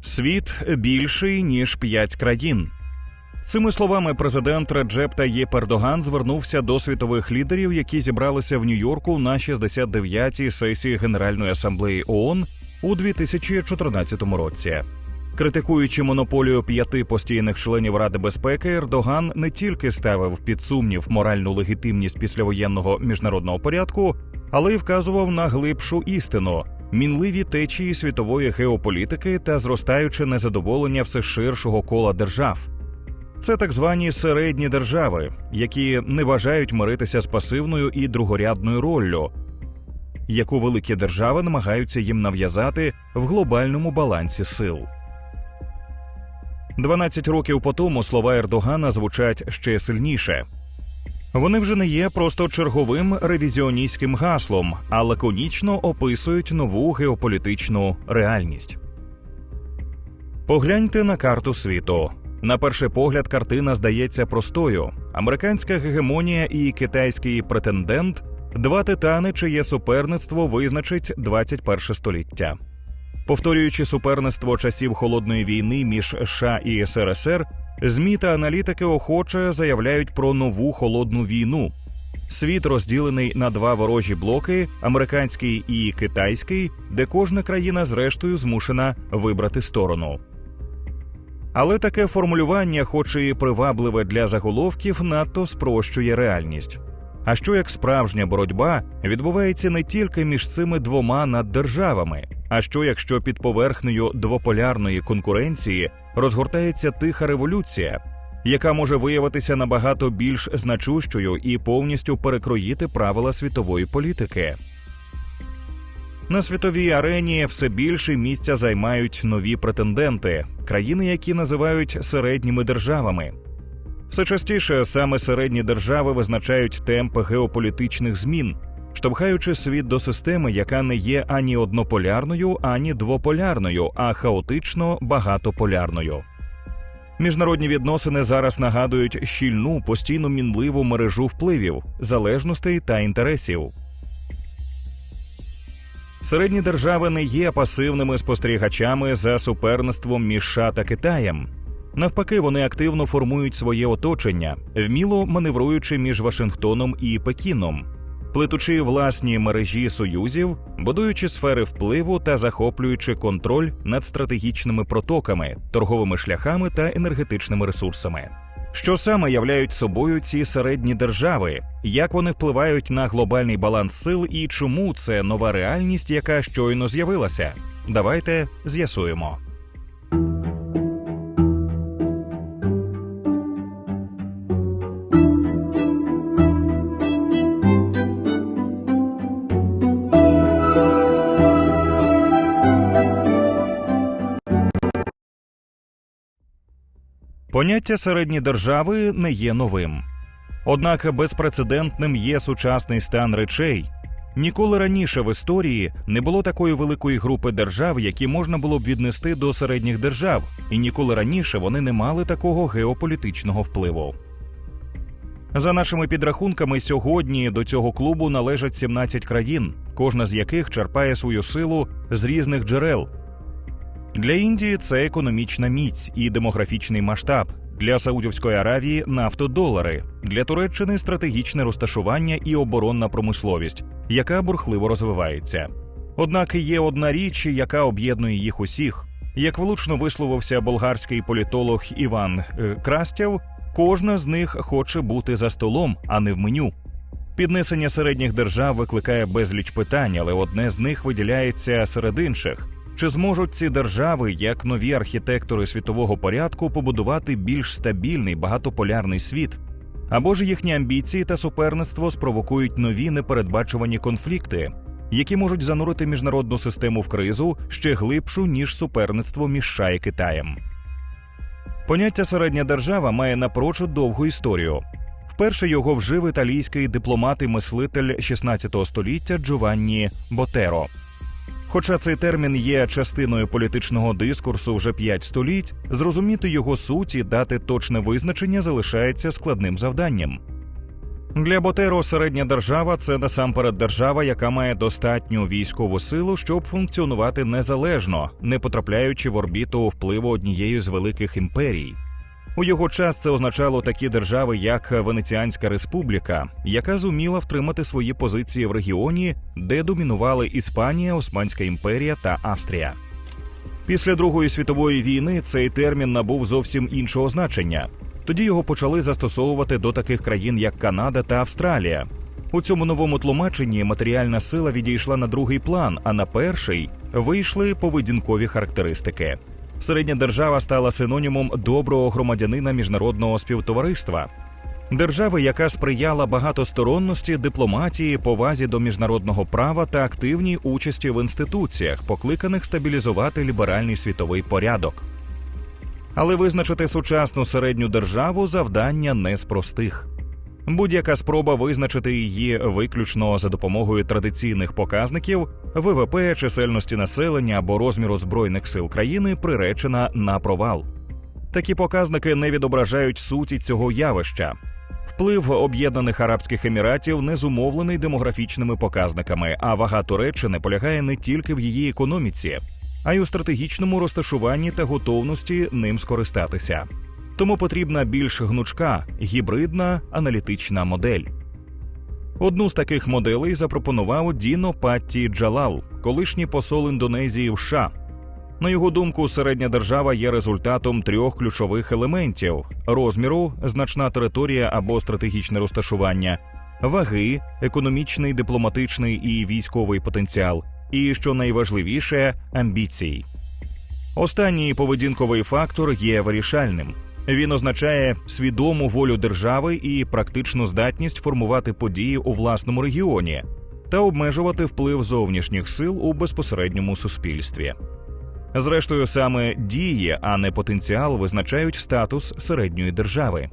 Світ більший ніж п'ять країн. Цими словами президент Реджеп Таєп Ердоган звернувся до світових лідерів, які зібралися в Нью-Йорку на 69-й сесії Генеральної асамблеї ООН у 2014 році. Критикуючи монополію п'яти постійних членів Ради безпеки, Ердоган не тільки ставив під сумнів моральну легітимність післявоєнного міжнародного порядку, але й вказував на глибшу істину мінливі течії світової геополітики та зростаюче незадоволення все ширшого кола держав. Це так звані середні держави, які не бажають миритися з пасивною і другорядною роллю, яку великі держави намагаються їм нав'язати в глобальному балансі сил. 12 років по тому слова Ердогана звучать ще сильніше. Вони вже не є просто черговим ревізіоністським гаслом, а лаконічно описують нову геополітичну реальність. Погляньте на карту світу. На перший погляд, картина здається простою: американська гегемонія і китайський претендент два титани, чиє суперництво визначить 21 століття. Повторюючи суперництво часів холодної війни між США і СРСР, змі та аналітики охоче заявляють про нову холодну війну. Світ розділений на два ворожі блоки американський і китайський, де кожна країна зрештою змушена вибрати сторону. Але таке формулювання, хоч і привабливе для заголовків, надто спрощує реальність. А що як справжня боротьба відбувається не тільки між цими двома наддержавами, а що якщо під поверхнею двополярної конкуренції розгортається тиха революція, яка може виявитися набагато більш значущою і повністю перекроїти правила світової політики? На світовій арені все більше місця займають нові претенденти, країни, які називають середніми державами. Все частіше саме середні держави визначають темп геополітичних змін, штовхаючи світ до системи, яка не є ані однополярною, ані двополярною, а хаотично багатополярною. Міжнародні відносини зараз нагадують щільну постійно мінливу мережу впливів, залежностей та інтересів. Середні держави не є пасивними спостерігачами за суперництвом між США та Китаєм. Навпаки, вони активно формують своє оточення, вміло маневруючи між Вашингтоном і Пекіном, плетучи власні мережі союзів, будуючи сфери впливу та захоплюючи контроль над стратегічними протоками, торговими шляхами та енергетичними ресурсами. Що саме являють собою ці середні держави, як вони впливають на глобальний баланс сил і чому це нова реальність, яка щойно з'явилася? Давайте з'ясуємо. Поняття середні держави не є новим. Однак безпрецедентним є сучасний стан речей. Ніколи раніше в історії не було такої великої групи держав, які можна було б віднести до середніх держав, і ніколи раніше вони не мали такого геополітичного впливу. За нашими підрахунками, сьогодні до цього клубу належать 17 країн, кожна з яких черпає свою силу з різних джерел, для Індії це економічна міць і демографічний масштаб. Для Саудівської Аравії нафтодолари, для Туреччини стратегічне розташування і оборонна промисловість, яка бурхливо розвивається. Однак є одна річ, яка об'єднує їх усіх. Як влучно висловився болгарський політолог Іван е, Крастєв, кожна з них хоче бути за столом, а не в меню. Піднесення середніх держав викликає безліч питань, але одне з них виділяється серед інших. Чи зможуть ці держави, як нові архітектори світового порядку, побудувати більш стабільний багатополярний світ? Або ж їхні амбіції та суперництво спровокують нові непередбачувані конфлікти, які можуть занурити міжнародну систему в кризу ще глибшу ніж суперництво між США і Китаєм? Поняття середня держава має напрочуд довгу історію. Вперше його вжив італійський дипломат і мислитель 16 століття Джованні Ботеро. Хоча цей термін є частиною політичного дискурсу вже п'ять століть, зрозуміти його суть і дати точне визначення залишається складним завданням. Для Ботеро середня держава це насамперед держава, яка має достатню військову силу, щоб функціонувати незалежно, не потрапляючи в орбіту впливу однієї з великих імперій. У його час це означало такі держави, як Венеціанська Республіка, яка зуміла втримати свої позиції в регіоні, де домінували Іспанія, Османська імперія та Австрія. Після Другої світової війни цей термін набув зовсім іншого значення. Тоді його почали застосовувати до таких країн, як Канада та Австралія. У цьому новому тлумаченні матеріальна сила відійшла на другий план, а на перший вийшли поведінкові характеристики. Середня держава стала синонімом доброго громадянина міжнародного співтовариства, держави, яка сприяла багатосторонності, дипломатії, повазі до міжнародного права та активній участі в інституціях, покликаних стабілізувати ліберальний світовий порядок. Але визначити сучасну середню державу завдання не з простих. Будь-яка спроба визначити її виключно за допомогою традиційних показників ВВП, чисельності населення або розміру збройних сил країни приречена на провал. Такі показники не відображають суті цього явища. Вплив Об'єднаних Арабських Еміратів не зумовлений демографічними показниками, а вага Туреччини полягає не тільки в її економіці, а й у стратегічному розташуванні та готовності ним скористатися. Тому потрібна більш гнучка гібридна аналітична модель. Одну з таких моделей запропонував Діно Патті Джалал, колишній посол Індонезії в США. На його думку, середня держава є результатом трьох ключових елементів: розміру, значна територія або стратегічне розташування, ваги, економічний, дипломатичний і військовий потенціал, і що найважливіше амбіцій. Останній поведінковий фактор є вирішальним. Він означає свідому волю держави і практичну здатність формувати події у власному регіоні та обмежувати вплив зовнішніх сил у безпосередньому суспільстві. Зрештою, саме дії, а не потенціал визначають статус середньої держави.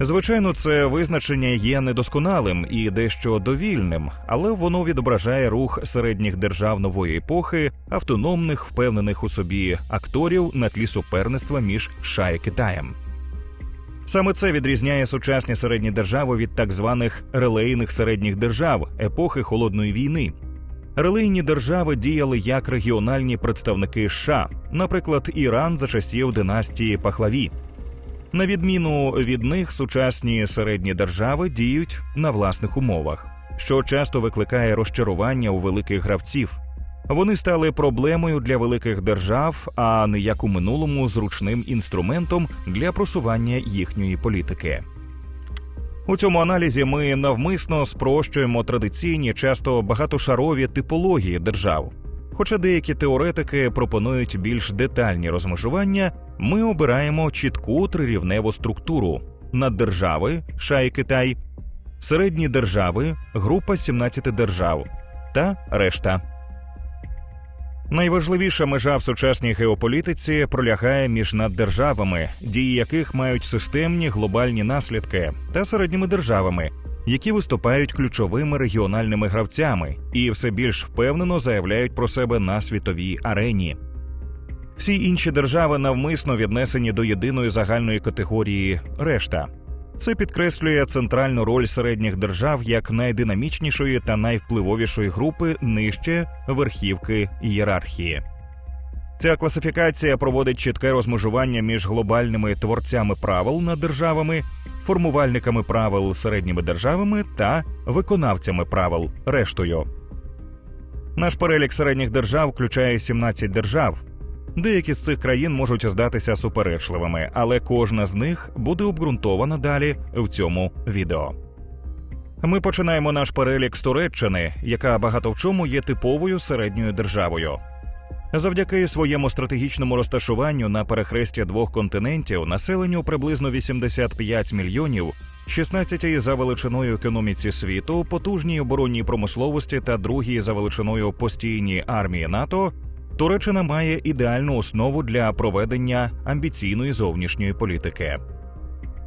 Звичайно, це визначення є недосконалим і дещо довільним, але воно відображає рух середніх держав нової епохи, автономних, впевнених у собі акторів на тлі суперництва між США і Китаєм. Саме це відрізняє сучасні середні держави від так званих релейних середніх держав епохи холодної війни. Релейні держави діяли як регіональні представники США, наприклад, Іран за часів династії Пахлаві. На відміну від них, сучасні середні держави діють на власних умовах, що часто викликає розчарування у великих гравців. Вони стали проблемою для великих держав, а не як у минулому зручним інструментом для просування їхньої політики. У цьому аналізі ми навмисно спрощуємо традиційні, часто багатошарові типології держав. Хоча деякі теоретики пропонують більш детальні розмежування, ми обираємо чітку трирівневу структуру наддержави США і Китай, середні держави, група 17 держав та решта. Найважливіша межа в сучасній геополітиці пролягає між наддержавами, дії яких мають системні глобальні наслідки, та середніми державами, які виступають ключовими регіональними гравцями і все більш впевнено заявляють про себе на світовій арені. Всі інші держави навмисно віднесені до єдиної загальної категорії решта. Це підкреслює центральну роль середніх держав як найдинамічнішої та найвпливовішої групи нижче верхівки ієрархії. Ця класифікація проводить чітке розмежування між глобальними творцями правил над державами, формувальниками правил середніми державами та виконавцями правил рештою. Наш перелік середніх держав включає 17 держав. Деякі з цих країн можуть здатися суперечливими, але кожна з них буде обґрунтована далі в цьому відео. Ми починаємо наш перелік з Туреччини, яка багато в чому є типовою середньою державою. Завдяки своєму стратегічному розташуванню на перехресті двох континентів населенню приблизно 85 мільйонів, 16 за величиною економіці світу, потужній оборонній промисловості та другій за величиною постійній армії НАТО. Туреччина має ідеальну основу для проведення амбіційної зовнішньої політики.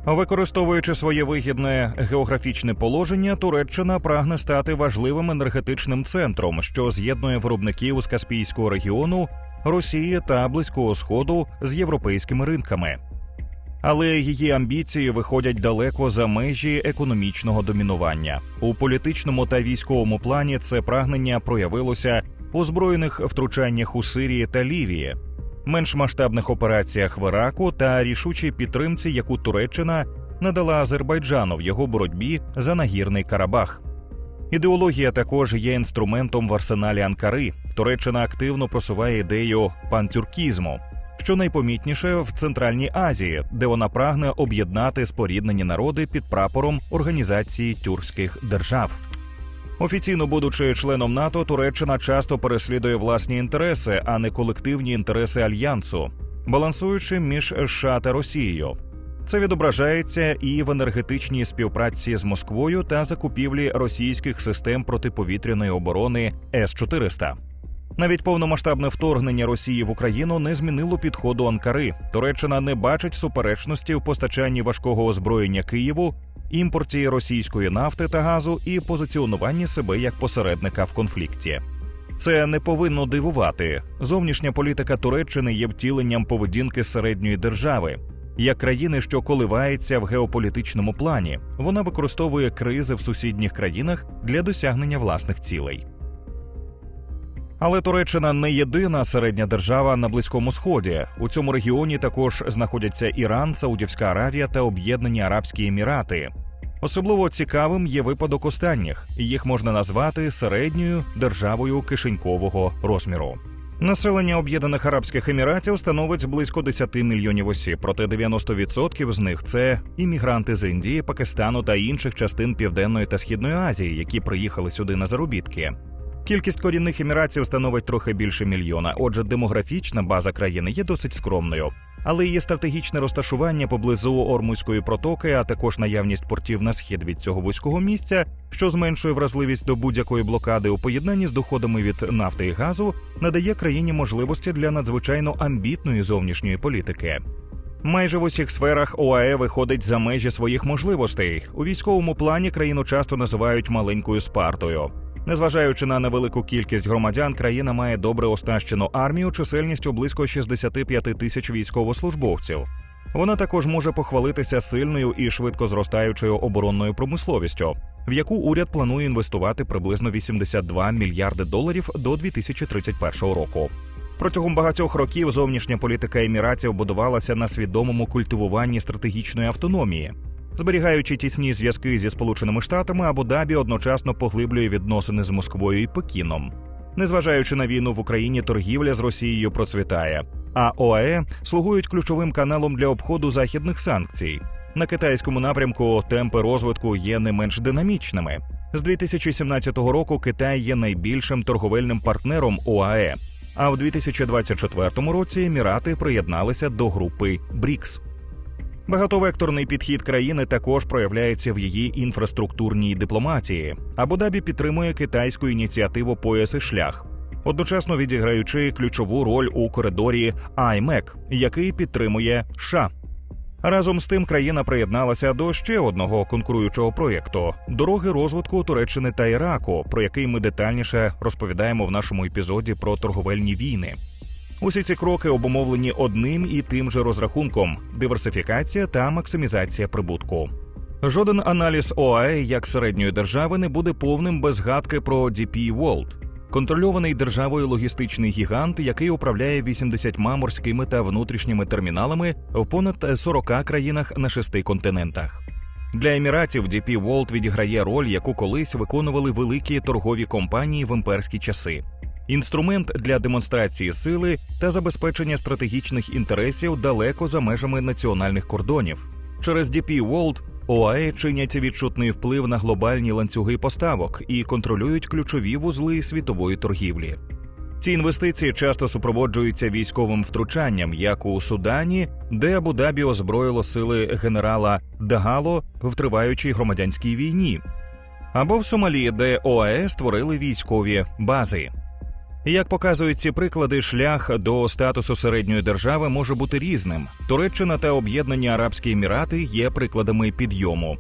Використовуючи своє вигідне географічне положення, Туреччина прагне стати важливим енергетичним центром, що з'єднує виробників з Каспійського регіону, Росії та Близького Сходу з європейськими ринками. Але її амбіції виходять далеко за межі економічного домінування. У політичному та військовому плані це прагнення проявилося у збройних втручаннях у Сирії та Лівії, менш масштабних операціях в Іраку та рішучій підтримці, яку Туреччина надала Азербайджану в його боротьбі за нагірний Карабах. Ідеологія також є інструментом в арсеналі Анкари. Туреччина активно просуває ідею пантюркізму, що найпомітніше в Центральній Азії, де вона прагне об'єднати споріднені народи під прапором Організації тюркських держав. Офіційно будучи членом НАТО, Туреччина часто переслідує власні інтереси, а не колективні інтереси альянсу, балансуючи між США та Росією. Це відображається і в енергетичній співпраці з Москвою та закупівлі російських систем протиповітряної оборони С-400. Навіть повномасштабне вторгнення Росії в Україну не змінило підходу Анкари. Туреччина не бачить суперечності в постачанні важкого озброєння Києву, імпорті російської нафти та газу і позиціонуванні себе як посередника в конфлікті. Це не повинно дивувати. Зовнішня політика Туреччини є втіленням поведінки середньої держави. Як країни, що коливається в геополітичному плані, вона використовує кризи в сусідніх країнах для досягнення власних цілей. Але Туреччина не єдина середня держава на близькому сході. У цьому регіоні також знаходяться Іран, Саудівська Аравія та Об'єднані Арабські Емірати. Особливо цікавим є випадок останніх. Їх можна назвати середньою державою кишенькового розміру. Населення Об'єднаних Арабських Еміратів становить близько 10 мільйонів осіб, проте 90% з них це іммігранти з Індії, Пакистану та інших частин Південної та Східної Азії, які приїхали сюди на заробітки. Кількість корінних еміратів становить трохи більше мільйона. Отже, демографічна база країни є досить скромною. Але її стратегічне розташування поблизу Ормузької протоки, а також наявність портів на схід від цього вузького місця, що зменшує вразливість до будь-якої блокади у поєднанні з доходами від нафти і газу, надає країні можливості для надзвичайно амбітної зовнішньої політики. Майже в усіх сферах ОАЕ виходить за межі своїх можливостей. У військовому плані країну часто називають маленькою спартою. Незважаючи на невелику кількість громадян, країна має добре оснащену армію чисельністю близько 65 тисяч військовослужбовців. Вона також може похвалитися сильною і швидко зростаючою оборонною промисловістю, в яку уряд планує інвестувати приблизно 82 мільярди доларів до 2031 року. Протягом багатьох років зовнішня політика еміратів будувалася на свідомому культивуванні стратегічної автономії. Зберігаючи тісні зв'язки зі Сполученими Штатами, Абу-Дабі одночасно поглиблює відносини з Москвою і Пекіном. Незважаючи на війну в Україні, торгівля з Росією процвітає, а ОАЕ слугують ключовим каналом для обходу західних санкцій. На китайському напрямку темпи розвитку є не менш динамічними. З 2017 року Китай є найбільшим торговельним партнером ОАЕ. А в 2024 році Емірати приєдналися до групи БРІКС. Багатовекторний підхід країни також проявляється в її інфраструктурній дипломатії. Абу-Дабі підтримує китайську ініціативу Пояс і шлях, одночасно відіграючи ключову роль у коридорі IMEC, який підтримує США. Разом з тим країна приєдналася до ще одного конкуруючого проєкту дороги розвитку Туреччини та Іраку, про який ми детальніше розповідаємо в нашому епізоді про торговельні війни. Усі ці кроки обумовлені одним і тим же розрахунком: диверсифікація та максимізація прибутку. Жоден аналіз ОАЕ як середньої держави не буде повним без згадки про DP World – контрольований державою логістичний гігант, який управляє 80 морськими та внутрішніми терміналами в понад 40 країнах на шести континентах. Для еміратів DP World відіграє роль, яку колись виконували великі торгові компанії в імперські часи інструмент для демонстрації сили та забезпечення стратегічних інтересів далеко за межами національних кордонів. Через DP World ОАЕ чинять відчутний вплив на глобальні ланцюги поставок і контролюють ключові вузли світової торгівлі. Ці інвестиції часто супроводжуються військовим втручанням, як у Судані, де Абу-Дабі озброїло сили генерала Дагало в триваючій громадянській війні, або в Сомалі, де ОАЕ створили військові бази. Як показують ці приклади, шлях до статусу середньої держави може бути різним. Туреччина та Об'єднані Арабські Емірати є прикладами підйому.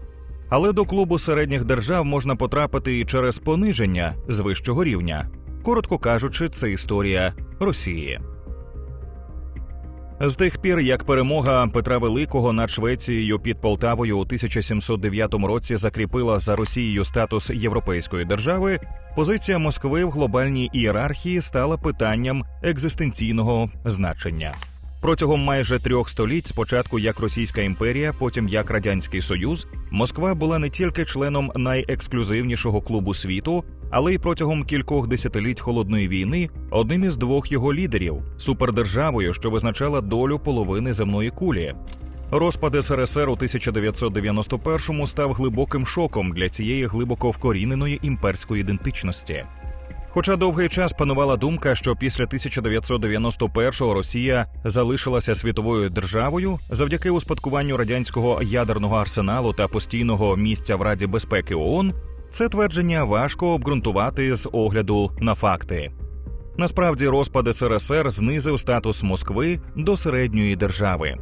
Але до клубу середніх держав можна потрапити і через пониження з вищого рівня. Коротко кажучи, це історія Росії. З тих пір, як перемога Петра Великого над Швецією під Полтавою у 1709 році закріпила за Росією статус європейської держави, позиція Москви в глобальній ієрархії стала питанням екзистенційного значення. Протягом майже трьох століть, спочатку як Російська імперія, потім як Радянський Союз, Москва була не тільки членом найексклюзивнішого клубу світу, але й протягом кількох десятиліть холодної війни одним із двох його лідерів супердержавою, що визначала долю половини земної кулі. Розпад СРСР у 1991-му став глибоким шоком для цієї глибоко вкоріненої імперської ідентичності. Хоча довгий час панувала думка, що після 1991-го Росія залишилася світовою державою завдяки успадкуванню радянського ядерного арсеналу та постійного місця в Раді безпеки ООН, це твердження важко обґрунтувати з огляду на факти. Насправді, розпад СРСР знизив статус Москви до середньої держави.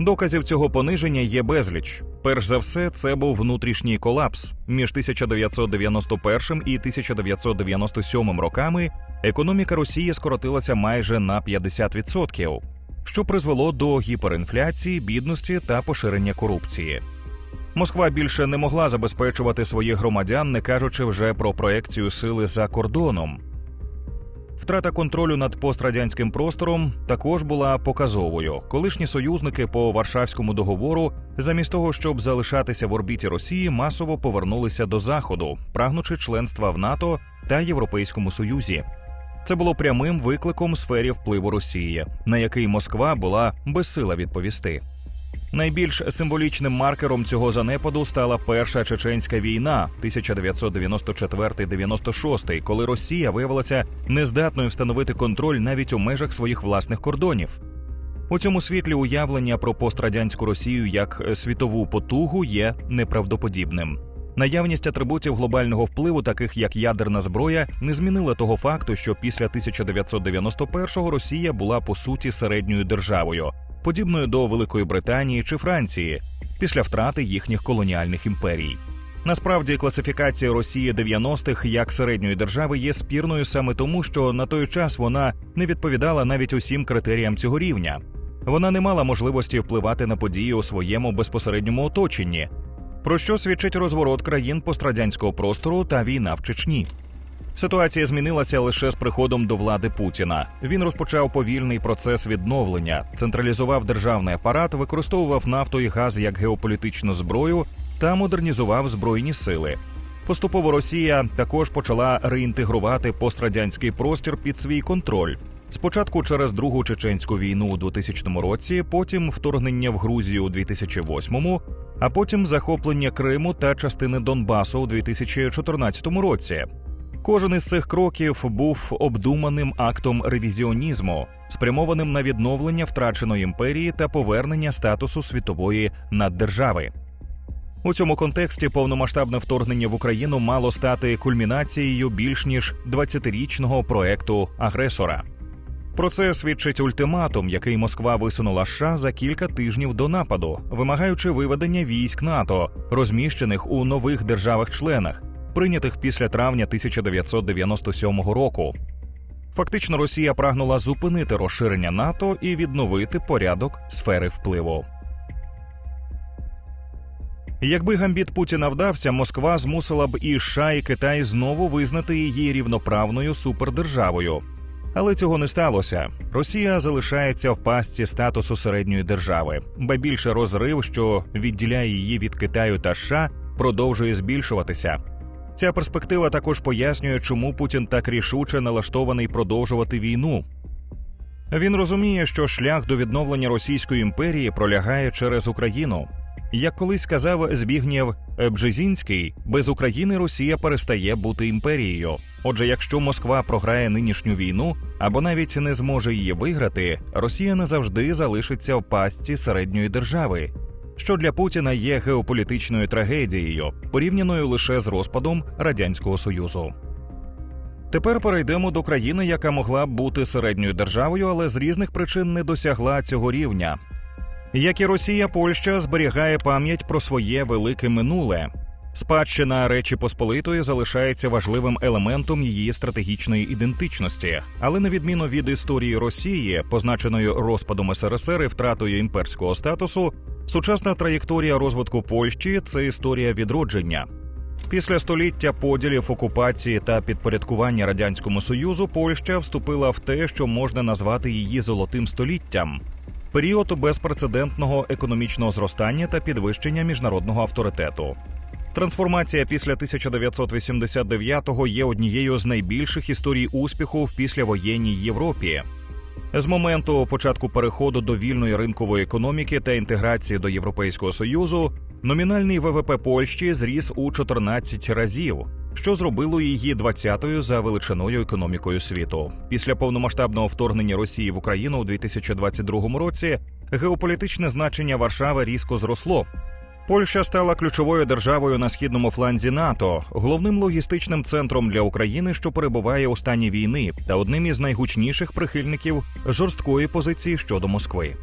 Доказів цього пониження є безліч. Перш за все, це був внутрішній колапс. Між 1991 і 1997 роками економіка Росії скоротилася майже на 50%, що призвело до гіперінфляції, бідності та поширення корупції. Москва більше не могла забезпечувати своїх громадян, не кажучи вже про проекцію сили за кордоном. Втрата контролю над пострадянським простором також була показовою. Колишні союзники по Варшавському договору, замість того, щоб залишатися в орбіті Росії, масово повернулися до Заходу, прагнучи членства в НАТО та Європейському Союзі. Це було прямим викликом сфері впливу Росії, на який Москва була безсила відповісти. Найбільш символічним маркером цього занепаду стала перша чеченська війна 1994-96, коли Росія виявилася нездатною встановити контроль навіть у межах своїх власних кордонів. У цьому світлі уявлення про пострадянську Росію як світову потугу є неправдоподібним. Наявність атрибутів глобального впливу, таких як ядерна зброя, не змінила того факту, що після 1991-го Росія була по суті середньою державою, подібною до Великої Британії чи Франції, після втрати їхніх колоніальних імперій. Насправді, класифікація Росії 90-х як середньої держави є спірною саме тому, що на той час вона не відповідала навіть усім критеріям цього рівня. Вона не мала можливості впливати на події у своєму безпосередньому оточенні, про що свідчить розворот країн пострадянського простору та війна в Чечні. Ситуація змінилася лише з приходом до влади Путіна. Він розпочав повільний процес відновлення, централізував державний апарат, використовував нафту і газ як геополітичну зброю та модернізував збройні сили. Поступово Росія також почала реінтегрувати пострадянський простір під свій контроль. Спочатку через другу чеченську війну у 2000 році, потім вторгнення в Грузію у 2008, а потім захоплення Криму та частини Донбасу у 2014 році. Кожен із цих кроків був обдуманим актом ревізіонізму, спрямованим на відновлення втраченої імперії та повернення статусу світової наддержави. У цьому контексті повномасштабне вторгнення в Україну мало стати кульмінацією більш ніж 20-річного проекту агресора. Про це свідчить ультиматум, який Москва висунула США за кілька тижнів до нападу, вимагаючи виведення військ НАТО, розміщених у нових державах-членах, прийнятих після травня 1997 року. Фактично, Росія прагнула зупинити розширення НАТО і відновити порядок сфери впливу. Якби гамбіт Путіна вдався, Москва змусила б і США, і Китай знову визнати її рівноправною супердержавою. Але цього не сталося. Росія залишається в пастці статусу середньої держави, ба більше розрив, що відділяє її від Китаю та США, продовжує збільшуватися. Ця перспектива також пояснює, чому Путін так рішуче налаштований продовжувати війну. Він розуміє, що шлях до відновлення Російської імперії пролягає через Україну. Як колись сказав Збігнєв Бжезінський, без України Росія перестає бути імперією. Отже, якщо Москва програє нинішню війну або навіть не зможе її виграти, Росія назавжди залишиться в пастці середньої держави, що для Путіна є геополітичною трагедією, порівняною лише з розпадом радянського союзу. Тепер перейдемо до країни, яка могла б бути середньою державою, але з різних причин не досягла цього рівня. Як і Росія, Польща зберігає пам'ять про своє велике минуле. Спадщина Речі Посполитої залишається важливим елементом її стратегічної ідентичності, але на відміну від історії Росії, позначеної розпадом СРСР і втратою імперського статусу, сучасна траєкторія розвитку Польщі це історія відродження. Після століття поділів окупації та підпорядкування радянському союзу Польща вступила в те, що можна назвати її золотим століттям. Період безпрецедентного економічного зростання та підвищення міжнародного авторитету. Трансформація після 1989-го є однією з найбільших історій успіху в післявоєнній Європі. З моменту початку переходу до вільної ринкової економіки та інтеграції до Європейського союзу номінальний ВВП Польщі зріс у 14 разів, що зробило її 20-ю за величиною економікою світу. Після повномасштабного вторгнення Росії в Україну у 2022 році геополітичне значення Варшави різко зросло. Польща стала ключовою державою на східному фланзі НАТО, головним логістичним центром для України, що перебуває у стані війни, та одним із найгучніших прихильників жорсткої позиції щодо Москви.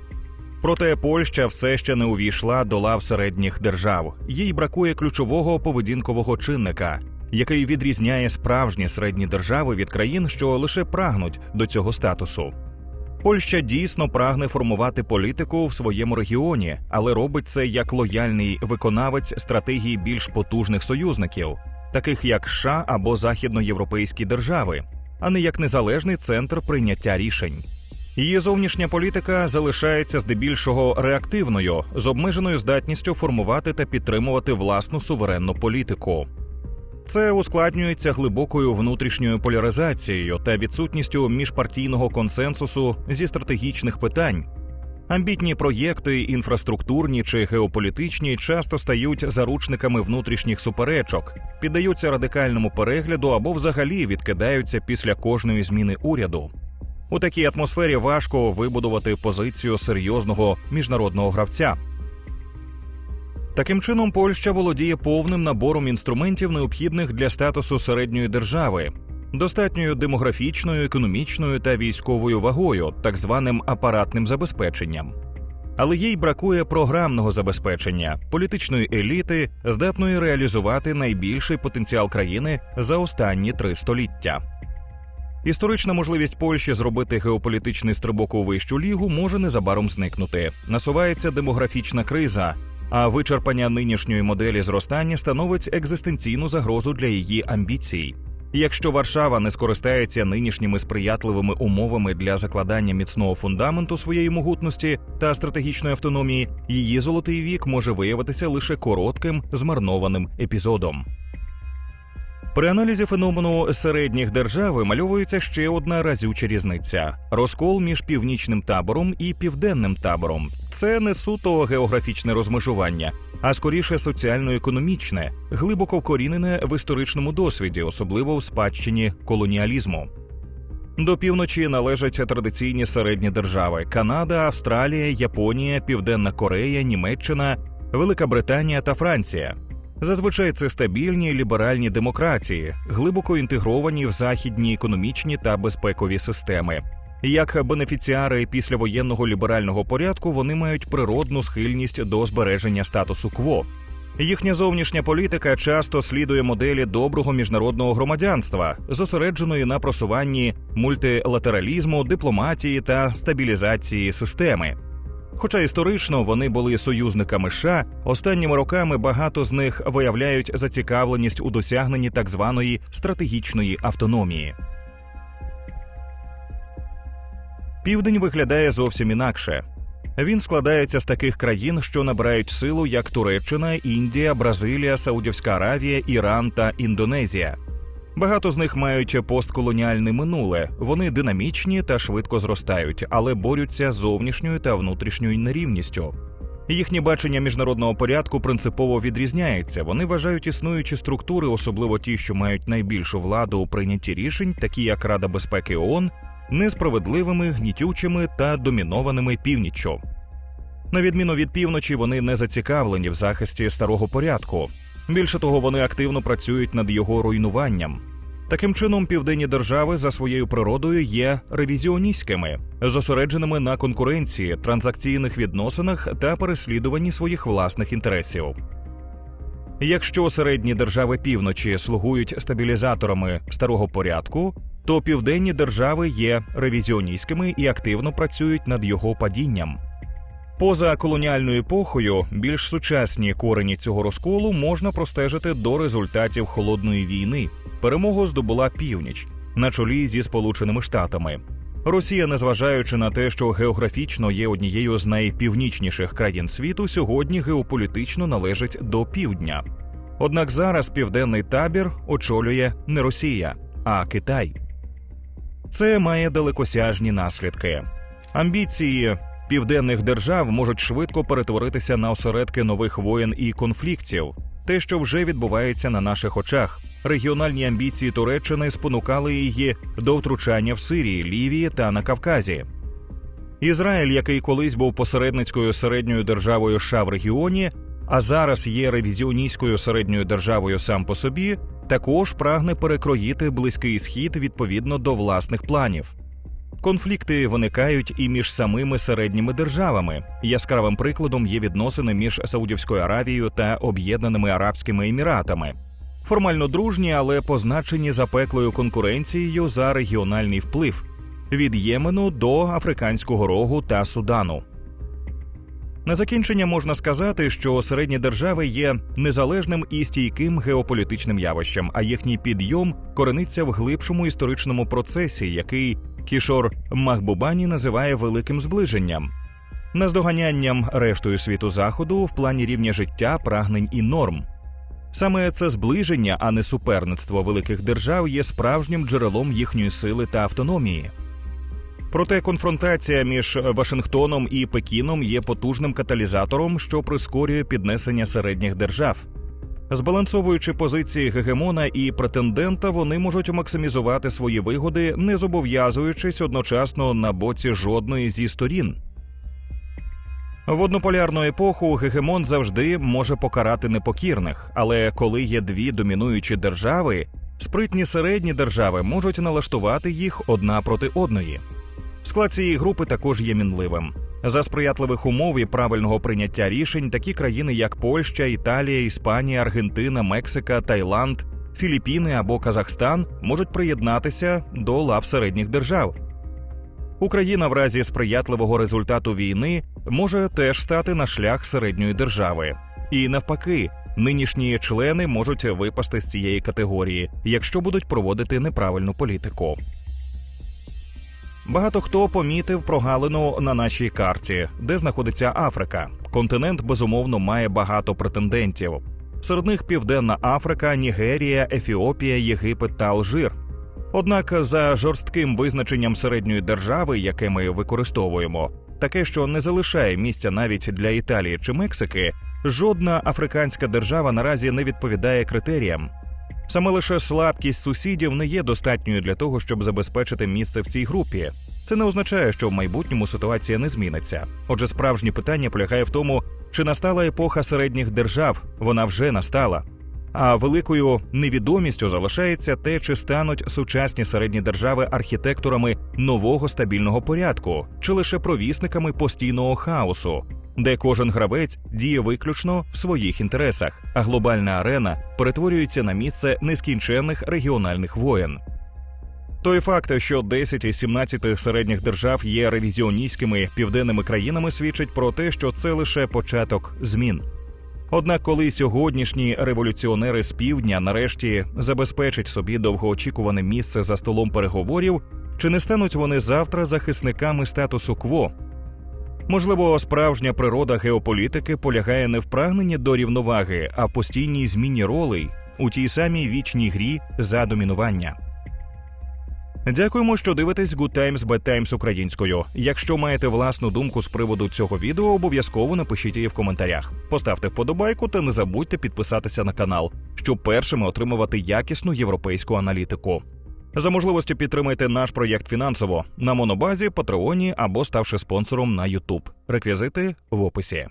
Проте Польща все ще не увійшла до лав середніх держав. Їй бракує ключового поведінкового чинника, який відрізняє справжні середні держави від країн, що лише прагнуть до цього статусу. Польща дійсно прагне формувати політику в своєму регіоні, але робить це як лояльний виконавець стратегії більш потужних союзників, таких як США або західноєвропейські держави, а не як незалежний центр прийняття рішень. Її зовнішня політика залишається здебільшого реактивною з обмеженою здатністю формувати та підтримувати власну суверенну політику. Це ускладнюється глибокою внутрішньою поляризацією та відсутністю міжпартійного консенсусу зі стратегічних питань. Амбітні проєкти, інфраструктурні чи геополітичні, часто стають заручниками внутрішніх суперечок, піддаються радикальному перегляду або взагалі відкидаються після кожної зміни уряду. У такій атмосфері важко вибудувати позицію серйозного міжнародного гравця. Таким чином, Польща володіє повним набором інструментів, необхідних для статусу середньої держави, достатньою демографічною, економічною та військовою вагою, так званим апаратним забезпеченням. Але їй бракує програмного забезпечення, політичної еліти, здатної реалізувати найбільший потенціал країни за останні три століття. Історична можливість Польщі зробити геополітичний стрибок у вищу лігу може незабаром зникнути. Насувається демографічна криза, а вичерпання нинішньої моделі зростання становить екзистенційну загрозу для її амбіцій. Якщо Варшава не скористається нинішніми сприятливими умовами для закладання міцного фундаменту своєї могутності та стратегічної автономії, її золотий вік може виявитися лише коротким змарнованим епізодом. При аналізі феномену середніх держав вимальовується ще одна разюча різниця: розкол між північним табором і південним табором. Це не суто географічне розмежування, а скоріше соціально-економічне, глибоко вкорінене в історичному досвіді, особливо в спадщині колоніалізму. До півночі належать традиційні середні держави: Канада, Австралія, Японія, Південна Корея, Німеччина, Велика Британія та Франція. Зазвичай це стабільні ліберальні демократії, глибоко інтегровані в західні економічні та безпекові системи. Як бенефіціари післявоєнного ліберального порядку вони мають природну схильність до збереження статусу кво. Їхня зовнішня політика часто слідує моделі доброго міжнародного громадянства, зосередженої на просуванні мультилатералізму, дипломатії та стабілізації системи. Хоча історично вони були союзниками США, останніми роками багато з них виявляють зацікавленість у досягненні так званої стратегічної автономії. Південь виглядає зовсім інакше. Він складається з таких країн, що набирають силу, як Туреччина, Індія, Бразилія, Саудівська Аравія, Іран та Індонезія. Багато з них мають постколоніальне минуле. Вони динамічні та швидко зростають, але борються з зовнішньою та внутрішньою нерівністю. Їхнє бачення міжнародного порядку принципово відрізняється. Вони вважають існуючі структури, особливо ті, що мають найбільшу владу у прийнятті рішень, такі як Рада безпеки ООН, несправедливими, гнітючими та домінованими північчю. На відміну від півночі, вони не зацікавлені в захисті старого порядку. Більше того, вони активно працюють над його руйнуванням. Таким чином, південні держави за своєю природою є ревізіоністськими, зосередженими на конкуренції, транзакційних відносинах та переслідуванні своїх власних інтересів. Якщо середні держави півночі слугують стабілізаторами старого порядку, то південні держави є ревізіоністськими і активно працюють над його падінням. Поза колоніальною епохою більш сучасні корені цього розколу можна простежити до результатів холодної війни. Перемогу здобула північ на чолі зі Сполученими Штатами. Росія, незважаючи на те, що географічно є однією з найпівнічніших країн світу, сьогодні геополітично належить до півдня. Однак зараз південний табір очолює не Росія, а Китай. Це має далекосяжні наслідки. Амбіції південних держав можуть швидко перетворитися на осередки нових воєн і конфліктів, те, що вже відбувається на наших очах. Регіональні амбіції Туреччини спонукали її до втручання в Сирії, Лівії та на Кавказі. Ізраїль, який колись був посередницькою середньою державою США в регіоні, а зараз є ревізіоністською середньою державою сам по собі, також прагне перекроїти близький схід відповідно до власних планів. Конфлікти виникають і між самими середніми державами. Яскравим прикладом є відносини між Саудівською Аравією та Об'єднаними Арабськими Еміратами. Формально дружні, але позначені запеклою конкуренцією за регіональний вплив від Ємену до Африканського рогу та Судану. На закінчення можна сказати, що середні держави є незалежним і стійким геополітичним явищем, а їхній підйом корениться в глибшому історичному процесі, який Кішор Махбубані називає великим зближенням, наздоганянням рештою світу заходу в плані рівня життя, прагнень і норм. Саме це зближення, а не суперництво великих держав, є справжнім джерелом їхньої сили та автономії. Проте конфронтація між Вашингтоном і Пекіном є потужним каталізатором, що прискорює піднесення середніх держав. Збалансовуючи позиції гегемона і претендента, вони можуть максимізувати свої вигоди, не зобов'язуючись одночасно на боці жодної зі сторін. В однополярну епоху гегемон завжди може покарати непокірних, але коли є дві домінуючі держави, спритні середні держави можуть налаштувати їх одна проти одної. Склад цієї групи також є мінливим. За сприятливих умов і правильного прийняття рішень такі країни, як Польща, Італія, Іспанія, Аргентина, Мексика, Таїланд, Філіппіни або Казахстан можуть приєднатися до лав середніх держав. Україна в разі сприятливого результату війни може теж стати на шлях середньої держави, і навпаки, нинішні члени можуть випасти з цієї категорії, якщо будуть проводити неправильну політику. Багато хто помітив прогалину на нашій карті, де знаходиться Африка. Континент безумовно має багато претендентів. Серед них Південна Африка, Нігерія, Ефіопія, Єгипет та Алжир. Однак, за жорстким визначенням середньої держави, яке ми використовуємо, таке, що не залишає місця навіть для Італії чи Мексики, жодна африканська держава наразі не відповідає критеріям. Саме лише слабкість сусідів не є достатньою для того, щоб забезпечити місце в цій групі. Це не означає, що в майбутньому ситуація не зміниться. Отже, справжнє питання полягає в тому, чи настала епоха середніх держав, вона вже настала. А великою невідомістю залишається те, чи стануть сучасні середні держави архітекторами нового стабільного порядку, чи лише провісниками постійного хаосу, де кожен гравець діє виключно в своїх інтересах, а глобальна арена перетворюється на місце нескінченних регіональних воєн. Той факт, що 10 із 17 середніх держав є ревізіоністськими південними країнами, свідчить про те, що це лише початок змін. Однак, коли сьогоднішні революціонери з півдня нарешті забезпечать собі довгоочікуване місце за столом переговорів, чи не стануть вони завтра захисниками статусу кво? Можливо, справжня природа геополітики полягає не в прагненні до рівноваги, а в постійній зміні ролей у тій самій вічній грі за домінування. Дякуємо, що дивитесь Good Times Bad Times українською. Якщо маєте власну думку з приводу цього відео, обов'язково напишіть її в коментарях. Поставте вподобайку та не забудьте підписатися на канал, щоб першими отримувати якісну європейську аналітику. За можливості підтримайте наш проєкт фінансово на монобазі, патреоні або ставши спонсором на YouTube. Реквізити в описі.